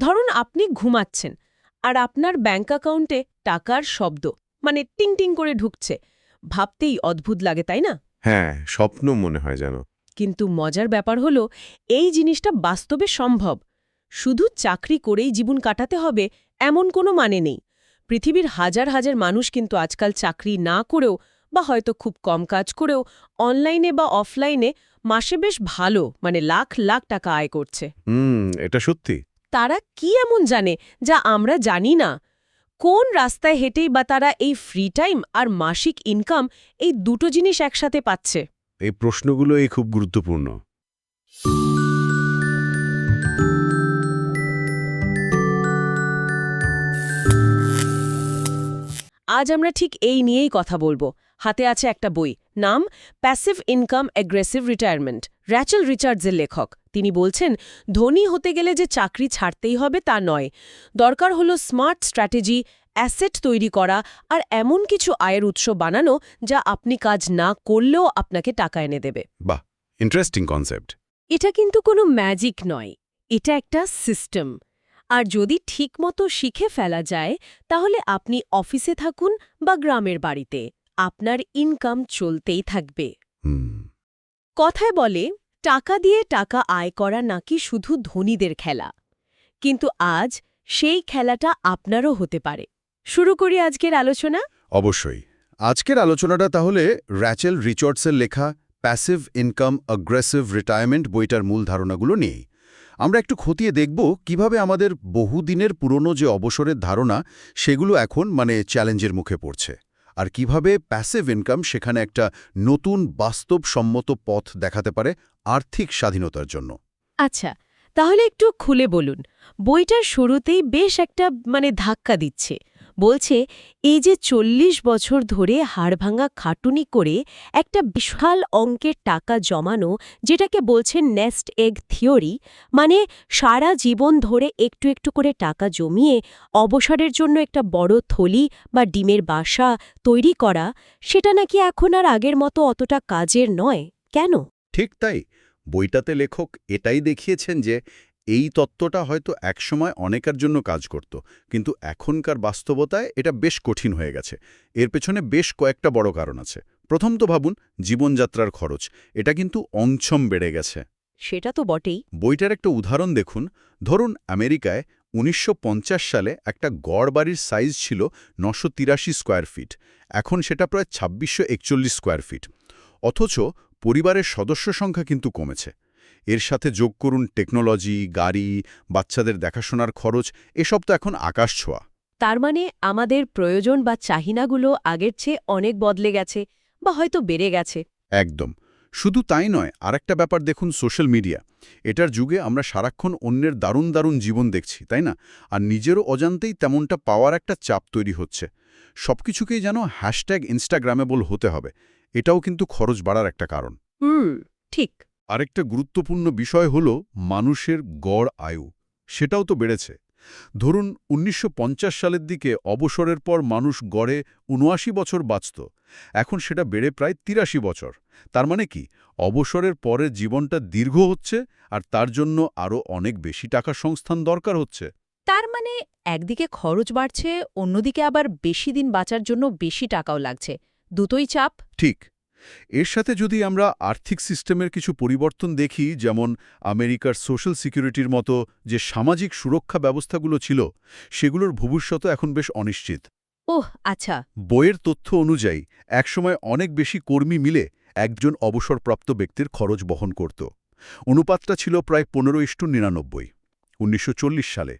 ধরুন আপনি ঘুমাচ্ছেন আর আপনার ব্যাঙ্ক অ্যাকাউন্টে টাকার শব্দ মানে টিং টিং করে ঢুকছে। ভাবতেই অদ্ভুত লাগে তাই না? হ্যাঁ স্বপ্ন মনে হয় যেন। কিন্তু মজার ব্যাপার হলো এই জিনিসটা বাস্তবে সম্ভব। শুধু চাকরি করেই জীবন কাটাতে হবে এমন কোনো মানে নেই। পৃথিবীর হাজার হাজার মানুষ কিন্তু আজকাল চাকরি না করেও বা হয়তো খুব কম কাজ করেও অনলাইনে বা অফলাইনে মাসে বেশ ভালো মানে লাখ লাখ টাকা আয় করছে। হুম এটা সত্যি। তারা কি এমন জানে যা আমরা জানি না? কোন রাস্তায় হেঁটেই বা তারা এই ফ্রি টাইম আর মাসিক ইনকাম এই দুটো জিনিস একসাথে পাচ্ছে? এই প্রশ্নগুলো এই খুব গুরুত্বপূর্ণ। আজ আমরা ঠিক এই নিয়েই কথা বলব। হাতে আছে একটা বই। নাম passive income aggressive retirement Rachel রিচার্ডসের লেখক। তিনি বলছেন ধনী হতে গেলে যে চাকরি ছাড়তেই হবে তা নয়। দরকার হলো স্মার্ট স্ট্র্যাটেজি অ্যাসেট তৈরি করা আর এমন কিছু আয়ের উৎস বানানো যা আপনি কাজ না করলেও আপনাকে টাকা এনে দেবে। বাহ ইন্টারেস্টিং কনসেপ্ট এটা কিন্তু কোনো ম্যাজিক নয় এটা একটা সিস্টেম আর যদি ঠিকমতো শিখে ফেলা যায় তাহলে আপনি অফিসে থাকুন বা গ্রামের বাড়িতে। আপনার ইনকাম চলতেই থাকবে। কথায় বলে টাকা দিয়ে টাকা আয় করা নাকি শুধু ধনীদের খেলা। কিন্তু আজ সেই খেলাটা আপনারও হতে পারে। শুরু করি আজকের আলোচনা? অবশ্যই। আজকের আলোচনাটা তাহলে র্যাচেল রিচার্ডসের লেখা প্যাসিভ ইনকাম অ্যাগ্রেসিভ রিটায়ারমেন্ট বইটার মূল ধারণাগুলো নিয়েই আমরা একটু খতিয়ে দেখব কীভাবে আমাদের বহুদিনের পুরনো যে অবসরের ধারণা সেগুলো এখন মানে চ্যালেঞ্জের মুখে পড়ছে। আর কীভাবে প্যাসিভ ইনকাম সেখানে একটা নতুন বাস্তবসম্মত পথ দেখাতে পারে আর্থিক স্বাধীনতার জন্য। আচ্ছা তাহলে একটু খুলে বলুন বইটার শুরুতেই বেশ একটা মানে ধাক্কা দিচ্ছে। বলছে, এই যে চল্লিশ বছর ধরে হাড়ভাঙা খাটুনি করে একটা বিশাল অঙ্কের টাকা জমানো, যেটাকে বলছেন নেস্ট এগ থিওরি মানে সারা জীবন ধরে একটু একটু করে টাকা জমিয়ে অবসরের জন্য একটা বড় থলি বা ডিমের বাসা তৈরি করা, সেটা নাকি এখন আর আগের মতো অতটা কাজের নয়? কেন? ঠিক তাই। বইটাতে লেখক এটাই দেখিয়েছেন যে এই তত্ত্বটা হয়তো একসময় অনেকের জন্য কাজ করত কিন্তু এখনকার বাস্তবতায় এটা বেশ কঠিন হয়ে গেছে। এর পেছনে বেশ কয়েকটা বড় কারণ আছে। প্রথম তো ভাবুন জীবনযাত্রার খরচ। এটা কিন্তু অংছম বেড়ে গেছে। সেটা তো বটেই। বইটার একটা উদাহরণ দেখুন। ধরুন আমেরিকায় উনিশশো পঞ্চাশ সালে একটা গড় বাড়ির সাইজ ছিল নশো স্কোয়ার ফিট। এখন সেটা প্রায় ছাব্বিশশো স্কোয়ার ফিট। অথচ পরিবারের সদস্য সংখ্যা কিন্তু কমেছে। এর সাথে যোগ করুন টেকনোলজি গাড়ি বাচ্চাদের দেখাশোনার খরচ এসব তো এখন আকাশ ছোঁয়া। তার মানে আমাদের প্রয়োজন বা চাহিনাগুলো আগের চেয়ে অনেক বদলে গেছে বা হয়তো বেড়ে গেছে। একদম। শুধু তাই নয় আরেকটা ব্যাপার দেখুন সোশ্যাল মিডিয়া। এটার যুগে আমরা সারাক্ষণ অন্যের দারুণ দারুণ জীবন দেখছি তাই না? আর নিজেরও অজান্তেই তেমনটা পাওয়ার একটা চাপ তৈরি হচ্ছে। সবকিছুকেই যেন হ্যাশট্যাগ ইনস্টাগ্রামেবল হতে হবে এটাও কিন্তু খরচ বাড়ার একটা কারণ। হুম ঠিক। আরেকটা গুরুত্বপূর্ণ বিষয় হল মানুষের গড় আয়ু। সেটাও তো বেড়েছে। ধরুন উনিশশো পঞ্চাশ সালের দিকে অবসরের পর মানুষ গড়ে উনআশি বছর বাঁচত। এখন সেটা বেড়ে প্রায় তিরাশি বছর। তার মানে কি? অবসরের পরের জীবনটা দীর্ঘ হচ্ছে আর তার জন্য আরও অনেক বেশি টাকা সংস্থান দরকার হচ্ছে। তার মানে একদিকে খরচ বাড়ছে অন্যদিকে আবার বেশি দিন বাঁচার জন্য বেশি টাকাও লাগছে। দুটোই চাপ? ঠিক। এর সাথে যদি আমরা আর্থিক সিস্টেমের কিছু পরিবর্তন দেখি যেমন আমেরিকার সোশ্যাল সিকিউরিটির মতো যে সামাজিক সুরক্ষা ব্যবস্থাগুলো ছিল সেগুলোর ভবিষ্যৎ এখন বেশ অনিশ্চিত। ওহ আচ্ছা। বইয়ের তথ্য অনুযায়ী একসময় অনেক বেশি কর্মী মিলে একজন অবসরপ্রাপ্ত ব্যক্তির খরচ বহন করত। অনুপাতটা ছিল প্রায় পনেরো ইস্টু নিরানব্বই উনিশশো সালে।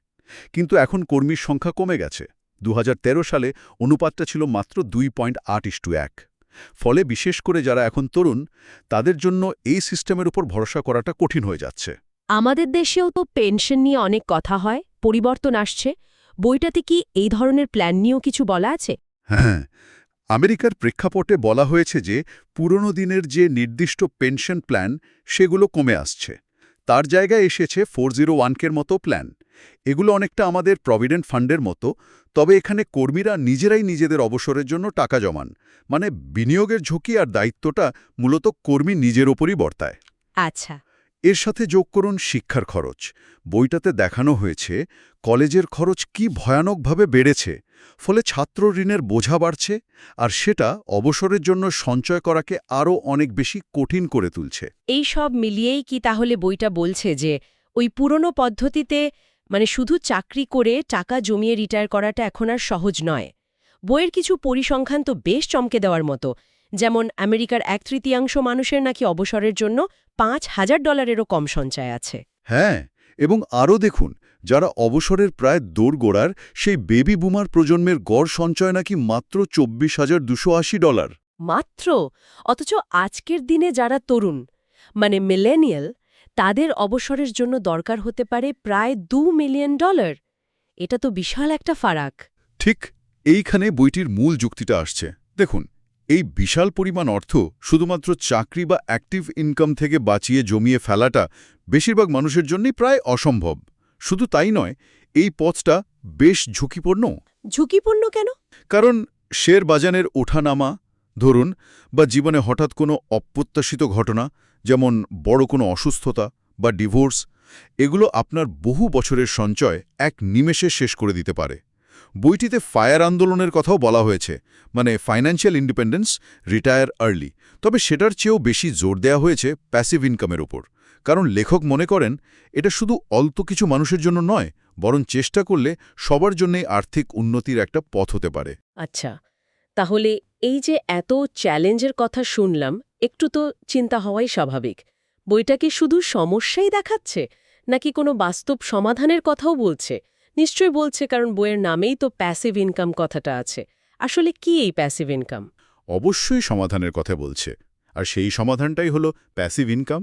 কিন্তু এখন কর্মীর সংখ্যা কমে গেছে। দু হাজার তেরো সালে অনুপাতটা ছিল মাত্র দুই পয়েন্ট আট ইস্টু এক। ফলে বিশেষ করে যারা এখন তরুণ তাদের জন্য এই সিস্টেমের উপর ভরসা করাটা কঠিন হয়ে যাচ্ছে। আমাদের দেশেও তো পেনশন নিয়ে অনেক কথা হয় পরিবর্তন আসছে। বইটাতে কি এই ধরনের প্ল্যান নিয়েও কিছু বলা আছে? হ্যাঁ আমেরিকার প্রেক্ষাপটে বলা হয়েছে যে পুরনো দিনের যে নির্দিষ্ট পেনশন প্ল্যান সেগুলো কমে আসছে। তার জায়গায় এসেছে ফোর জিরো ওয়ানকের মতো প্ল্যান। এগুলো অনেকটা আমাদের প্রভিডেন্ট ফান্ডের মতো তবে এখানে কর্মীরা নিজেরাই নিজেদের অবসরের জন্য টাকা জমান। মানে বিনিয়োগের ঝুঁকি আর দায়িত্বটা মূলত কর্মী নিজের ওপরই বর্তায়। আচ্ছা। এর সাথে যোগ করুন শিক্ষার খরচ। বইটাতে দেখানো হয়েছে কলেজের খরচ কি ভয়ানকভাবে বেড়েছে ফলে ছাত্র ঋণের বোঝা বাড়ছে আর সেটা অবসরের জন্য সঞ্চয় করাকে আরও অনেক বেশি কঠিন করে তুলছে। এই সব মিলিয়েই কি তাহলে বইটা বলছে যে ওই পুরনো পদ্ধতিতে মানে শুধু চাকরি করে টাকা জমিয়ে রিটায়ার করাটা এখন আর সহজ নয়। বইয়ের কিছু পরিসংখ্যান তো বেশ চমকে দেওয়ার মতো। যেমন আমেরিকার এক তৃতীয়াংশ মানুষের নাকি অবসরের জন্য পাঁচ হাজার ডলারেরও কম সঞ্চয় আছে। হ্যাঁ এবং আরও দেখুন যারা অবসরের প্রায় দোরগোড়ার সেই বেবি বুমার প্রজন্মের গড় সঞ্চয় নাকি মাত্র চব্বিশ হাজার দুশো আশি ডলার। মাত্র? অথচ আজকের দিনে যারা তরুণ মানে মিলেনিয়াল তাদের অবসরের জন্য দরকার হতে পারে প্রায় দু মিলিয়ন ডলার। এটা তো বিশাল একটা ফারাক। ঠিক এইখানে বইটির মূল যুক্তিটা আসছে। দেখুন এই বিশাল পরিমাণ অর্থ শুধুমাত্র চাকরি বা অ্যাক্টিভ ইনকাম থেকে বাঁচিয়ে জমিয়ে ফেলাটা বেশিরভাগ মানুষের জন্যই প্রায় অসম্ভব। শুধু তাই নয় এই পথটা বেশ ঝুঁকিপূর্ণ। ঝুঁকিপূর্ণ কেন? কারণ শেয়ার বাজানের ওঠানামা ধরুন বা জীবনে হঠাৎ কোনো অপ্রত্যাশিত ঘটনা যেমন বড় কোনো অসুস্থতা বা ডিভোর্স, এগুলো আপনার বহু বছরের সঞ্চয় এক নিমেষে শেষ করে দিতে পারে। বইটিতে ফায়ার আন্দোলনের কথাও বলা হয়েছে মানে ফাইন্যান্সিয়াল ইন্ডিপেন্ডেন্স, রিটায়ার আর্লি। তবে সেটার চেয়েও বেশি জোর দেওয়া হয়েছে প্যাসিভ ইনকামের ওপর। কারণ লেখক মনে করেন, এটা শুধু অল্প কিছু মানুষের জন্য নয়, বরং চেষ্টা করলে সবার জন্যই আর্থিক উন্নতির একটা পথ হতে পারে। আচ্ছা তাহলে এই যে এত চ্যালেঞ্জের কথা শুনলাম একটু তো চিন্তা হওয়াই স্বাভাবিক। বইটা কি শুধু সমস্যাই দেখাচ্ছে, নাকি কোনো বাস্তব সমাধানের কথাও বলছে? নিশ্চয় বলছে, কারণ বইয়ের নামেই তো প্যাসিভ ইনকাম কথাটা আছে। আসলে কি এই প্যাসিভ ইনকাম অবশ্যই সমাধানের কথা বলছে। আর সেই সমাধানটাই হলো প্যাসিভ ইনকাম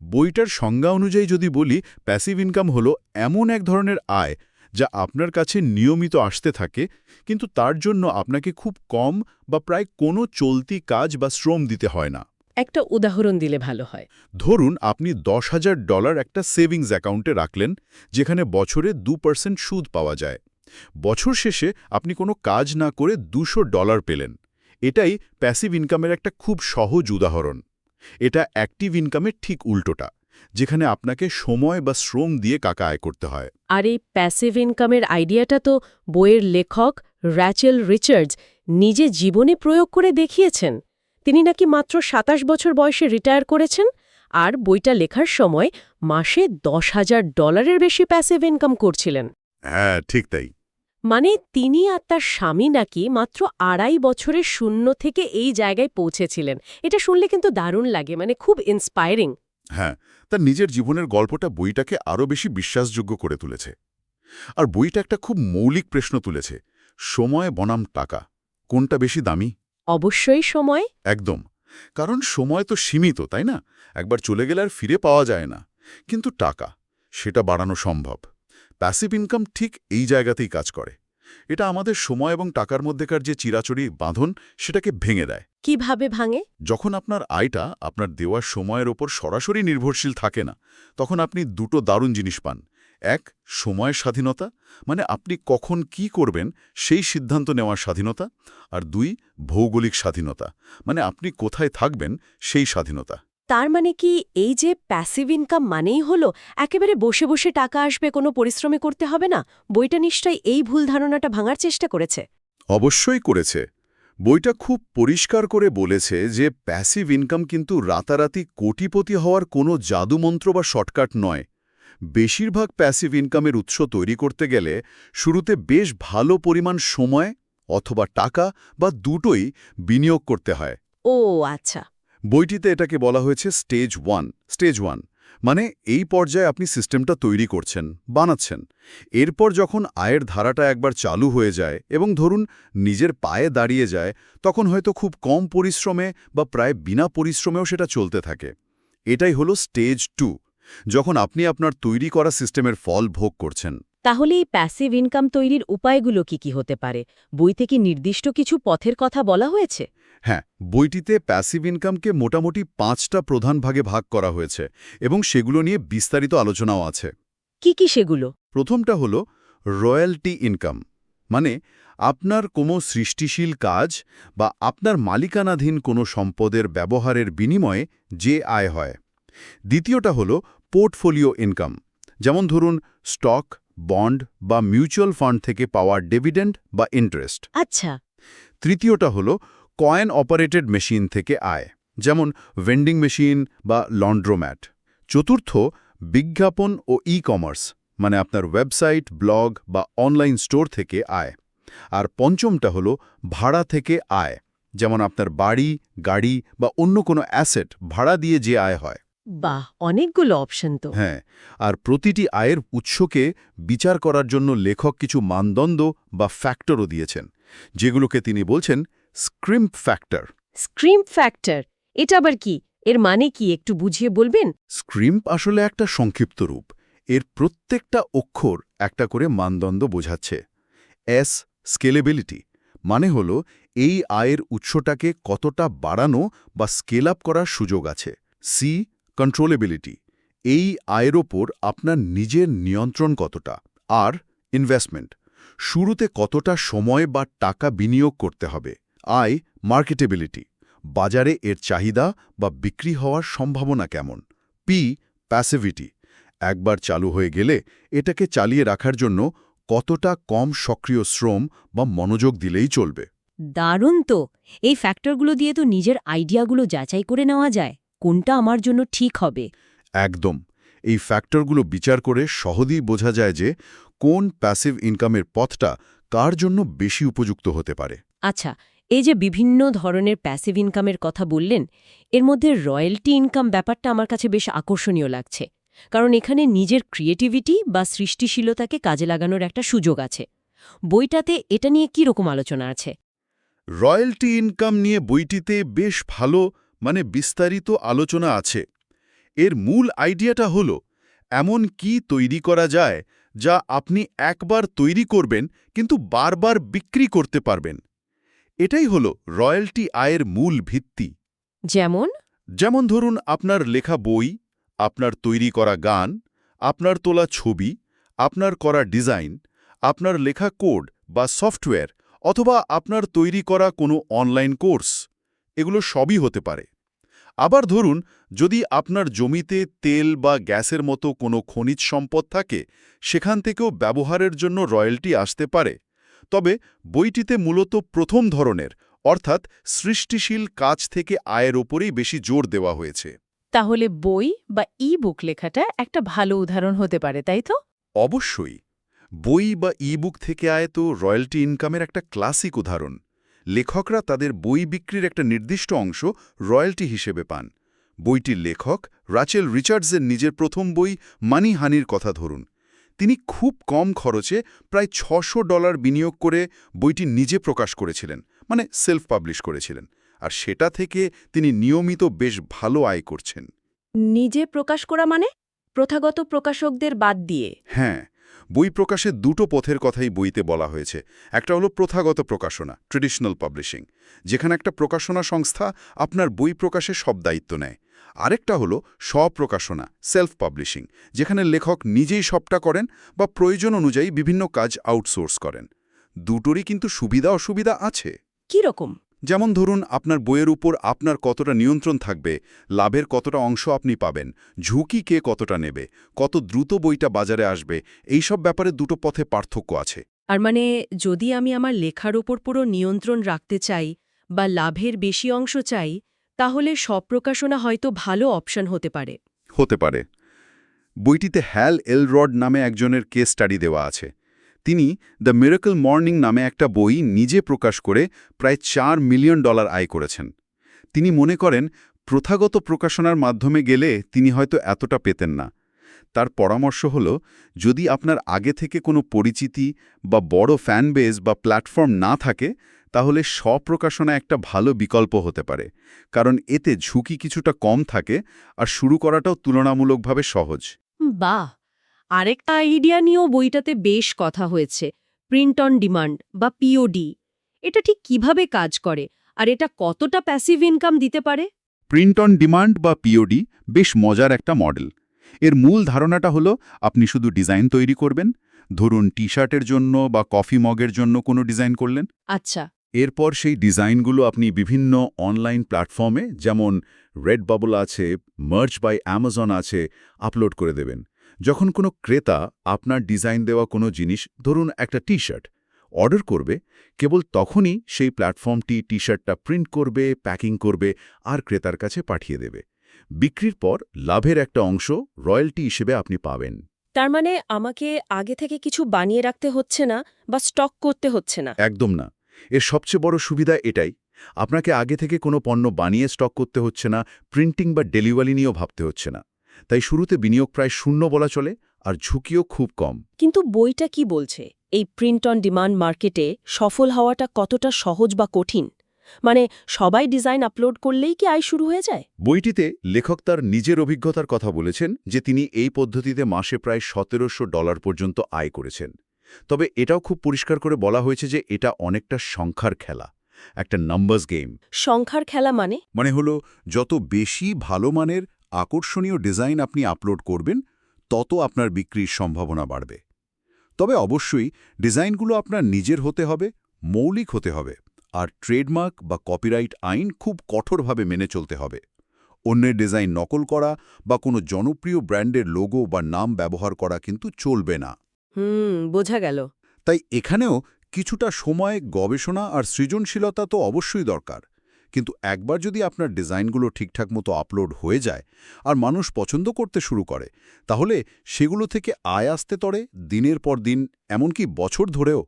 বইটার সংজ্ঞা অনুযায়ী যদি বলি প্যাসিভ ইনকাম হলো এমন এক ধরনের আয় যা আপনার কাছে নিয়মিত আসতে থাকে কিন্তু তার জন্য আপনাকে খুব কম বা প্রায় কোনো চলতি কাজ বা শ্রম দিতে হয় না। একটা উদাহরণ দিলে ভালো হয়। ধরুন আপনি দশ হাজার ডলার একটা সেভিংস অ্যাকাউন্টে রাখলেন যেখানে বছরে দু পার্সেন্ট সুদ পাওয়া যায়। বছর শেষে আপনি কোনো কাজ না করে দুশো ডলার পেলেন। এটাই প্যাসিভ ইনকামের একটা খুব সহজ উদাহরণ। এটা অ্যাক্টিভ ইনকামের ঠিক উল্টোটা। যেখানে আপনাকে সময় বা শ্রম দিয়ে কাকা আয় করতে হয়। আর এই প্যাসিভ ইনকামের আইডিয়াটা তো বইয়ের লেখক র্যাচেল রিচার্ডস নিজে জীবনে প্রয়োগ করে দেখিয়েছেন। তিনি নাকি মাত্র সাতাশ বছর বয়সে রিটায়ার করেছেন আর বইটা লেখার সময় মাসে দশ হাজার ডলারের বেশি প্যাসিভ ইনকাম করছিলেন। হ্যাঁ ঠিক তাই। মানে তিনি আর তার স্বামী নাকি মাত্র আড়াই বছরের শূন্য থেকে এই জায়গায় পৌঁছেছিলেন। এটা শুনলে কিন্তু দারুণ লাগে মানে খুব ইন্সপায়ারিং হ্যাঁ তার নিজের জীবনের গল্পটা বইটাকে আরও বেশি বিশ্বাসযোগ্য করে তুলেছে। আর বইটা একটা খুব মৌলিক প্রশ্ন তুলেছে সময় বনাম টাকা কোনটা বেশি দামি? অবশ্যই সময়। একদম কারণ সময় তো সীমিত তাই না? একবার চলে গেলে আর ফিরে পাওয়া যায় না। কিন্তু টাকা সেটা বাড়ানো সম্ভব। প্যাসিভ ইনকাম ঠিক এই জায়গাতেই কাজ করে। এটা আমাদের সময় এবং টাকার মধ্যেকার যে চিরাচরি বাঁধন সেটাকে ভেঙে দেয়। কীভাবে ভাঙে? যখন আপনার আয়টা আপনার দেওয়ার সময়ের ওপর সরাসরি নির্ভরশীল থাকে না তখন আপনি দুটো দারুণ জিনিস পান। এক সময়ের স্বাধীনতা মানে আপনি কখন কি করবেন সেই সিদ্ধান্ত নেওয়ার স্বাধীনতা। আর দুই ভৌগোলিক স্বাধীনতা মানে আপনি কোথায় থাকবেন সেই স্বাধীনতা। তার মানে কি এই যে প্যাসিভ ইনকাম মানেই হলো একেবারে বসে বসে টাকা আসবে কোনো পরিশ্রমে করতে হবে না? বইটা নিশ্চয়ই এই ভুল ধারণাটা ভাঙার চেষ্টা করেছে। অবশ্যই করেছে। বইটা খুব পরিষ্কার করে বলেছে যে প্যাসিভ ইনকাম কিন্তু রাতারাতি কোটিপতি হওয়ার কোনো জাদুমন্ত্র বা শর্টকাট নয়। বেশিরভাগ প্যাসিভ ইনকামের উৎস তৈরি করতে গেলে শুরুতে বেশ ভালো পরিমাণ সময় অথবা টাকা বা দুটোই বিনিয়োগ করতে হয়। ও আচ্ছা। বইটিতে এটাকে বলা হয়েছে স্টেজ ওয়ান। স্টেজ ওয়ান মানে এই পর্যায়ে আপনি সিস্টেমটা তৈরি করছেন, বানাচ্ছেন। এরপর যখন আয়ের ধারাটা একবার চালু হয়ে যায় এবং ধরুন নিজের পায়ে দাঁড়িয়ে যায়, তখন হয়তো খুব কম পরিশ্রমে বা প্রায় বিনা পরিশ্রমেও সেটা চলতে থাকে। এটাই হলো স্টেজ টু, যখন আপনি আপনার তৈরি করা সিস্টেমের ফল ভোগ করছেন। তাহলে এই প্যাসিভ ইনকাম তৈরির উপায়গুলো কি কি হতে পারে? বইতে কি নির্দিষ্ট কিছু পথের কথা বলা হয়েছে? হ্যাঁ বইটিতে প্যাসিভ ইনকামকে মোটামুটি পাঁচটা প্রধান ভাগে ভাগ করা হয়েছে এবং সেগুলো নিয়ে বিস্তারিত আলোচনাও আছে। কি কি সেগুলো? প্রথমটা হলো রয়্যালটি ইনকাম মানে আপনার কোনো সৃষ্টিশীল কাজ বা আপনার মালিকানাধীন কোনো সম্পদের ব্যবহারের বিনিময়ে যে আয় হয়। দ্বিতীয়টা হলো পোর্টফোলিও ইনকাম যেমন ধরুন স্টক বন্ড বা মিউচুয়াল ফান্ড থেকে পাওয়া ডিভিডেন্ড বা ইন্টারেস্ট আচ্ছা। তৃতীয়টা হলো কয়েন অপারেটেড মেশিন থেকে আয় যেমন ভেন্ডিং মেশিন বা লন্ড্রোম্যাট চতুর্থ বিজ্ঞাপন ও ই কমার্স মানে আপনার ওয়েবসাইট ব্লগ বা অনলাইন স্টোর থেকে আয় আর পঞ্চমটা হলো ভাড়া থেকে আয় যেমন আপনার বাড়ি গাড়ি বা অন্য কোনো অ্যাসেট ভাড়া দিয়ে যে আয় হয় বাহ অনেকগুলো অপশন তো। হ্যাঁ আর প্রতিটি আয়ের উৎসকে বিচার করার জন্য লেখক কিছু মানদণ্ড বা ফ্যাক্টরও দিয়েছেন যেগুলোকে তিনি বলছেন স্ক্রিম্প ফ্যাক্টর স্ক্রিম ফ্যাক্টর এটা আবার কি? এর মানে কি? একটু বুঝিয়ে বলবেন? স্ক্রিম্প আসলে একটা সংক্ষিপ্ত রূপ। এর প্রত্যেকটা অক্ষর একটা করে মানদণ্ড বোঝাচ্ছে। এস স্কেলেবিলিটি মানে হল এই আয়ের উৎসটাকে কতটা বাড়ানো বা স্কেল আপ করার সুযোগ আছে। সি কন্ট্রোলেবিলিটি এই আয়ের ওপর আপনার নিজের নিয়ন্ত্রণ কতটা? আর ইনভেস্টমেন্ট শুরুতে কতটা সময় বা টাকা বিনিয়োগ করতে হবে? আয় মার্কেটেবিলিটি বাজারে এর চাহিদা বা বিক্রি হওয়ার সম্ভাবনা কেমন? পি প্যাসিভিটি একবার চালু হয়ে গেলে এটাকে চালিয়ে রাখার জন্য কতটা কম সক্রিয় শ্রম বা মনোযোগ দিলেই চলবে? দারুণ তো! এই ফ্যাক্টরগুলো দিয়ে তো নিজের আইডিয়াগুলো যাচাই করে নেওয়া যায় কোনটা আমার জন্য ঠিক হবে? একদম! এই ফ্যাক্টরগুলো বিচার করে সহজেই বোঝা যায় যে কোন প্যাসিভ ইনকামের পথটা কার জন্য বেশি উপযুক্ত হতে পারে। আচ্ছা এই যে বিভিন্ন ধরনের প্যাসিভ ইনকামের কথা বললেন, এর মধ্যে রয়্যালটি ইনকাম ব্যাপারটা আমার কাছে বেশ আকর্ষণীয় লাগছে। কারণ এখানে নিজের ক্রিয়েটিভিটি বা সৃষ্টিশীলতাকে কাজে লাগানোর একটা সুযোগ আছে। বইটাতে এটা নিয়ে কী রকম আলোচনা আছে? রয়্যালটি ইনকাম নিয়ে বইটিতে বেশ ভালো মানে বিস্তারিত আলোচনা আছে। এর মূল আইডিয়াটা হল, এমন কি তৈরি করা যায় যা আপনি একবার তৈরি করবেন, কিন্তু বারবার বিক্রি করতে পারবেন। এটাই হল রয়্যালটি আয়ের মূল ভিত্তি। যেমন? যেমন ধরুন আপনার লেখা বই আপনার তৈরি করা গান আপনার তোলা ছবি আপনার করা ডিজাইন আপনার লেখা কোড বা সফটওয়্যার অথবা আপনার তৈরি করা কোনো অনলাইন কোর্স এগুলো সবই হতে পারে। আবার ধরুন যদি আপনার জমিতে তেল বা গ্যাসের মতো কোনো খনিজ সম্পদ থাকে সেখান থেকেও ব্যবহারের জন্য রয়্যালটি আসতে পারে। তবে বইটিতে মূলত প্রথম ধরনের অর্থাৎ সৃষ্টিশীল কাজ থেকে আয়ের ওপরেই বেশি জোর দেওয়া হয়েছে। তাহলে বই বা ই বুক লেখাটা একটা ভালো উদাহরণ হতে পারে তাই তো? অবশ্যই। বই বা ইবুক থেকে আয় তো রয়্যালটি ইনকামের একটা ক্লাসিক উদাহরণ। লেখকরা তাদের বই বিক্রির একটা নির্দিষ্ট অংশ রয়্যালটি হিসেবে পান। বইটির লেখক রাচেল রিচার্ডসের নিজের প্রথম বই মানি হানির কথা ধরুন। তিনি খুব কম খরচে প্রায় ছশো ডলার বিনিয়োগ করে বইটি নিজে প্রকাশ করেছিলেন মানে সেলফ পাবলিশ করেছিলেন। আর সেটা থেকে তিনি নিয়মিত বেশ ভালো আয় করছেন। নিজে প্রকাশ করা মানে? প্রথাগত প্রকাশকদের বাদ দিয়ে। হ্যাঁ বই প্রকাশে দুটো পথের কথাই বইতে বলা হয়েছে। একটা হলো প্রথাগত প্রকাশনা ট্রেডিশনাল পাবলিশিং যেখানে একটা প্রকাশনা সংস্থা আপনার বই প্রকাশে সব দায়িত্ব নেয়। আরেকটা হলো স্বপ্রকাশনা সেলফ পাবলিশিং যেখানে লেখক নিজেই সবটা করেন বা প্রয়োজন অনুযায়ী বিভিন্ন কাজ আউটসোর্স করেন। দুটোরই কিন্তু সুবিধা অসুবিধা আছে। কি রকম? যেমন ধরুন আপনার বইয়ের উপর আপনার কতটা নিয়ন্ত্রণ থাকবে লাভের কতটা অংশ আপনি পাবেন ঝুঁকি কে কতটা নেবে কত দ্রুত বইটা বাজারে আসবে এইসব ব্যাপারে দুটো পথে পার্থক্য আছে। আর মানে যদি আমি আমার লেখার ওপর পুরো নিয়ন্ত্রণ রাখতে চাই বা লাভের বেশি অংশ চাই তাহলে স্বপ্রকাশনা হয়তো ভালো অপশন হতে পারে। হতে পারে। বইটিতে হ্যাল এলরড নামে একজনের কেস স্টাডি দেওয়া আছে। তিনি দ্য মিরাকল মর্নিং নামে একটা বই নিজে প্রকাশ করে প্রায় চার মিলিয়ন ডলার আয় করেছেন। তিনি মনে করেন, প্রথাগত প্রকাশনার মাধ্যমে গেলে তিনি হয়তো এতটা পেতেন না। তার পরামর্শ হল, যদি আপনার আগে থেকে কোনো পরিচিতি বা বড় ফ্যান বেস বা প্ল্যাটফর্ম না থাকে তাহলে স্বপ্রকাশনা একটা ভালো বিকল্প হতে পারে কারণ এতে ঝুঁকি কিছুটা কম থাকে আর শুরু করাটাও তুলনামূলকভাবে সহজ। বাহ! আরেকটা আইডিয়া নিয়েও বইটাতে বেশ কথা হয়েছে প্রিন্ট অন ডিমান্ড বা পিওডি এটা ঠিক কীভাবে কাজ করে আর এটা কতটা প্যাসিভ ইনকাম দিতে পারে? প্রিন্ট অন ডিমান্ড বা পিওডি বেশ মজার একটা মডেল। এর মূল ধারণাটা হলো আপনি শুধু ডিজাইন তৈরি করবেন ধরুন টি শার্টের জন্য বা কফি মগের জন্য কোনো ডিজাইন করলেন। আচ্ছা। এরপর সেই ডিজাইনগুলো আপনি বিভিন্ন অনলাইন প্ল্যাটফর্মে যেমন রেড বাবল আছে মার্চ বাই অ্যামাজন আছে আপলোড করে দেবেন। যখন কোনো ক্রেতা আপনার ডিজাইন দেওয়া কোনো জিনিস ধরুন একটা টি শার্ট অর্ডার করবে কেবল তখনই সেই প্ল্যাটফর্মটি টি শার্টটা প্রিন্ট করবে প্যাকিং করবে আর ক্রেতার কাছে পাঠিয়ে দেবে। বিক্রির পর লাভের একটা অংশ রয়্যালটি হিসেবে আপনি পাবেন। তার মানে আমাকে আগে থেকে কিছু বানিয়ে রাখতে হচ্ছে না বা স্টক করতে হচ্ছে না? একদম না। এর সবচেয়ে বড় সুবিধা এটাই আপনাকে আগে থেকে কোনো পণ্য বানিয়ে স্টক করতে হচ্ছে না প্রিন্টিং বা ডেলিভারি নিয়েও ভাবতে হচ্ছে না। তাই শুরুতে বিনিয়োগ প্রায় শূন্য বলা চলে আর ঝুঁকিও খুব কম। কিন্তু বইটা কি বলছে? এই প্রিন্ট অন ডিমান্ড মার্কেটে সফল হওয়াটা কতটা সহজ বা কঠিন? মানে সবাই ডিজাইন আপলোড করলেই কি আয় শুরু হয়ে যায়? বইটিতে লেখক তার নিজের অভিজ্ঞতার কথা বলেছেন যে তিনি এই পদ্ধতিতে মাসে প্রায় সতেরোশো ডলার পর্যন্ত আয় করেছেন। তবে এটাও খুব পরিষ্কার করে বলা হয়েছে যে এটা অনেকটা সংখ্যার খেলা একটা নাম্বারস গেম সংখ্যার খেলা মানে? মানে হলো যত বেশি ভালো মানের আকর্ষণীয় ডিজাইন আপনি আপলোড করবেন তত আপনার বিক্রির সম্ভাবনা বাড়বে। তবে অবশ্যই ডিজাইনগুলো আপনার নিজের হতে হবে মৌলিক হতে হবে আর ট্রেডমার্ক বা কপিরাইট আইন খুব কঠোরভাবে মেনে চলতে হবে। অন্যের ডিজাইন নকল করা বা কোনো জনপ্রিয় ব্র্যান্ডের লোগো বা নাম ব্যবহার করা কিন্তু চলবে না। হুম বোঝা গেল। তাই এখানেও কিছুটা সময় গবেষণা আর সৃজনশীলতা তো অবশ্যই দরকার। কিন্তু একবার যদি আপনার ডিজাইনগুলো ঠিকঠাক মতো আপলোড হয়ে যায় আর মানুষ পছন্দ করতে শুরু করে তাহলে সেগুলো থেকে আয় আসতে তরে দিনের পর দিন এমনকি বছর ধরেও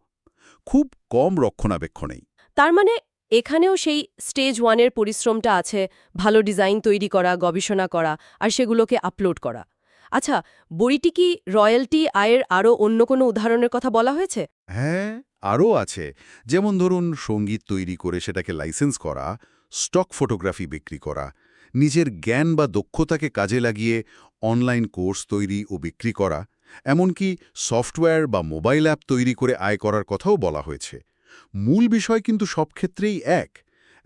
খুব কম রক্ষণাবেক্ষণেই। তার মানে এখানেও সেই স্টেজ ওয়ানের পরিশ্রমটা আছে ভালো ডিজাইন তৈরি করা গবেষণা করা আর সেগুলোকে আপলোড করা। আচ্ছা বইটি কি রয়্যালটি আয়ের আরও অন্য কোনো উদাহরণের কথা বলা হয়েছে? হ্যাঁ আরও আছে। যেমন ধরুন, সংগীত তৈরি করে সেটাকে লাইসেন্স করা, স্টক ফটোগ্রাফি বিক্রি করা, নিজের জ্ঞান বা দক্ষতাকে কাজে লাগিয়ে অনলাইন কোর্স তৈরি ও বিক্রি করা, এমনকি সফটওয়্যার বা মোবাইল অ্যাপ তৈরি করে আয় করার কথাও বলা হয়েছে। মূল বিষয় কিন্তু সব ক্ষেত্রেই এক।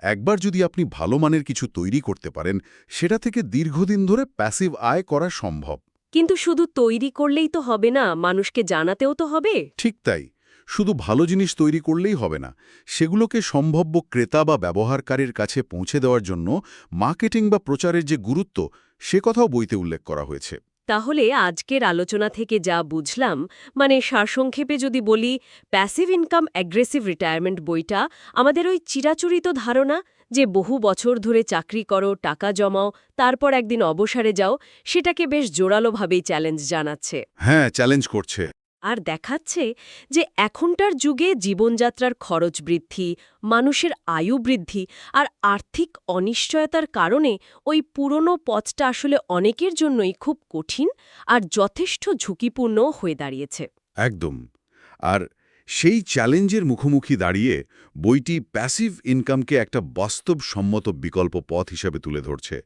একবার যদি আপনি ভালো মানের কিছু তৈরি করতে পারেন, সেটা থেকে দীর্ঘদিন ধরে প্যাসিভ আয় করা সম্ভব। কিন্তু শুধু তৈরি করলেই তো হবে না মানুষকে জানাতেও তো হবে। ঠিক তাই। শুধু ভালো জিনিস তৈরি করলেই হবে না। সেগুলোকে সম্ভাব্য ক্রেতা বা ব্যবহারকারীর কাছে পৌঁছে দেওয়ার জন্য মার্কেটিং বা প্রচারের যে গুরুত্ব সে কথাও বইতে উল্লেখ করা হয়েছে। তাহলে আজকের আলোচনা থেকে যা বুঝলাম মানে সারসংক্ষেপে যদি বলি প্যাসিভ ইনকাম অ্যাগ্রেসিভ রিটায়ারমেন্ট বইটা আমাদের ওই চিরাচরিত ধারণা যে বহু বছর ধরে চাকরি করো টাকা জমাও তারপর একদিন অবসরে যাও সেটাকে বেশ জোরালোভাবেই চ্যালেঞ্জ জানাচ্ছে। হ্যাঁ চ্যালেঞ্জ করছে। আর দেখাচ্ছে যে এখনটার যুগে জীবনযাত্রার খরচ বৃদ্ধি মানুষের আয়ু বৃদ্ধি আর আর্থিক অনিশ্চয়তার কারণে ওই পুরনো পথটা আসলে অনেকের জন্যই খুব কঠিন আর যথেষ্ট ঝুঁকিপূর্ণও হয়ে দাঁড়িয়েছে। একদম। আর সেই চ্যালেঞ্জের মুখোমুখি দাঁড়িয়ে বইটি প্যাসিভ ইনকামকে একটা বাস্তবসম্মত বিকল্প পথ হিসেবে তুলে ধরছে।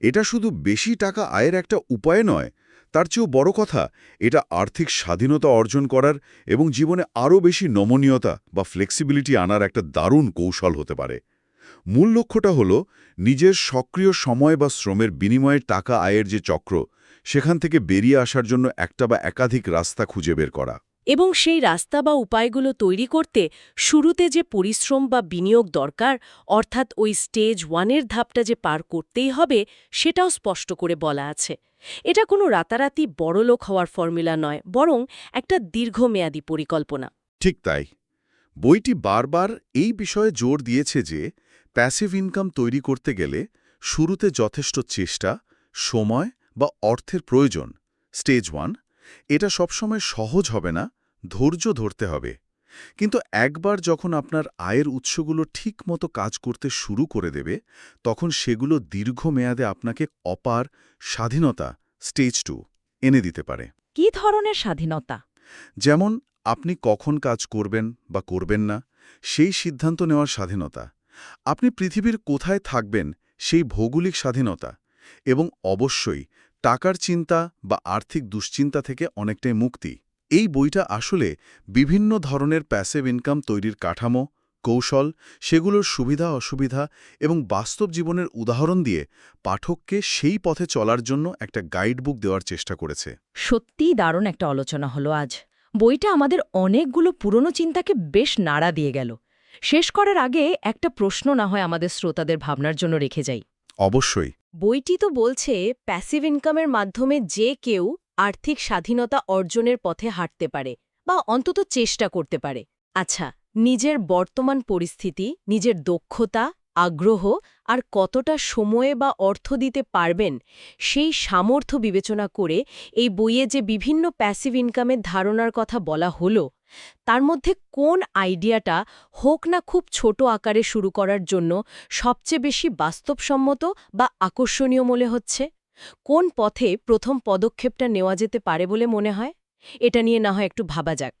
এটা শুধু বেশি টাকা আয়ের একটা উপায় নয়, তার চেয়েও বড় কথা, এটা আর্থিক স্বাধীনতা অর্জন করার এবং জীবনে আরও বেশি নমনীয়তা বা ফ্লেক্সিবিলিটি আনার একটা দারুণ কৌশল হতে পারে। মূল লক্ষ্যটা হল নিজের সক্রিয় সময় বা শ্রমের বিনিময়ে টাকা আয়ের যে চক্র, সেখান থেকে বেরিয়ে আসার জন্য একটা বা একাধিক রাস্তা খুঁজে বের করা। এবং সেই রাস্তা বা উপায়গুলো তৈরি করতে শুরুতে যে পরিশ্রম বা বিনিয়োগ দরকার, অর্থাৎ ওই স্টেজ ওয়ানের ধাপটা যে পার করতেই হবে, সেটাও স্পষ্ট করে বলা আছে। এটা কোনো রাতারাতি বড়লোক হওয়ার ফর্মুলা নয়, বরং একটা দীর্ঘমেয়াদী পরিকল্পনা। ঠিক তাই। বইটি বারবার এই বিষয়ে জোর দিয়েছে যে প্যাসিভ ইনকাম তৈরি করতে গেলে শুরুতে যথেষ্ট চেষ্টা, সময় বা অর্থের প্রয়োজন। স্টেজ ওয়ান এটা সবসময় সহজ হবে না ধৈর্য ধরতে হবে। কিন্তু একবার যখন আপনার আয়ের উৎসগুলো ঠিক মতো কাজ করতে শুরু করে দেবে তখন সেগুলো দীর্ঘমেয়াদে আপনাকে অপার স্বাধীনতা স্টেজ টু এনে দিতে পারে। কি ধরনের স্বাধীনতা? যেমন আপনি কখন কাজ করবেন বা করবেন না সেই সিদ্ধান্ত নেওয়ার স্বাধীনতা। আপনি পৃথিবীর কোথায় থাকবেন সেই ভৌগোলিক স্বাধীনতা। এবং অবশ্যই টাকার চিন্তা বা আর্থিক দুশ্চিন্তা থেকে অনেকটাই মুক্তি। এই বইটা আসলে বিভিন্ন ধরনের প্যাসিভ ইনকাম তৈরির কাঠামো, কৌশল, সেগুলোর সুবিধা, অসুবিধা এবং বাস্তব জীবনের উদাহরণ দিয়ে পাঠককে সেই পথে চলার জন্য একটা গাইডবুক দেওয়ার চেষ্টা করেছে। সত্যিই দারুণ একটা আলোচনা হলো আজ। বইটা আমাদের অনেকগুলো পুরনো চিন্তাকে বেশ নাড়া দিয়ে গেল। শেষ করার আগে একটা প্রশ্ন না হয় আমাদের শ্রোতাদের ভাবনার জন্য রেখে যাই। অবশ্যই। বইটি তো বলছে প্যাসিভ ইনকামের মাধ্যমে যে কেউ আর্থিক স্বাধীনতা অর্জনের পথে হাঁটতে পারে বা অন্তত চেষ্টা করতে পারে। আচ্ছা নিজের বর্তমান পরিস্থিতি, নিজের দক্ষতা, আগ্রহ আর কতটা সময়ে বা অর্থ দিতে পারবেন সেই সামর্থ্য বিবেচনা করে এই বইয়ে যে বিভিন্ন প্যাসিভ ইনকামের ধারণার কথা বলা হলো তার মধ্যে কোন আইডিয়াটা হোক না খুব ছোট আকারে শুরু করার জন্য সবচেয়ে বেশি বাস্তবসম্মত বা আকর্ষণীয় মনে হচ্ছে? কোন পথে প্রথম পদক্ষেপটা নেওয়া যেতে পারে বলে মনে হয়? এটা নিয়ে না হয় একটু ভাবা যাক।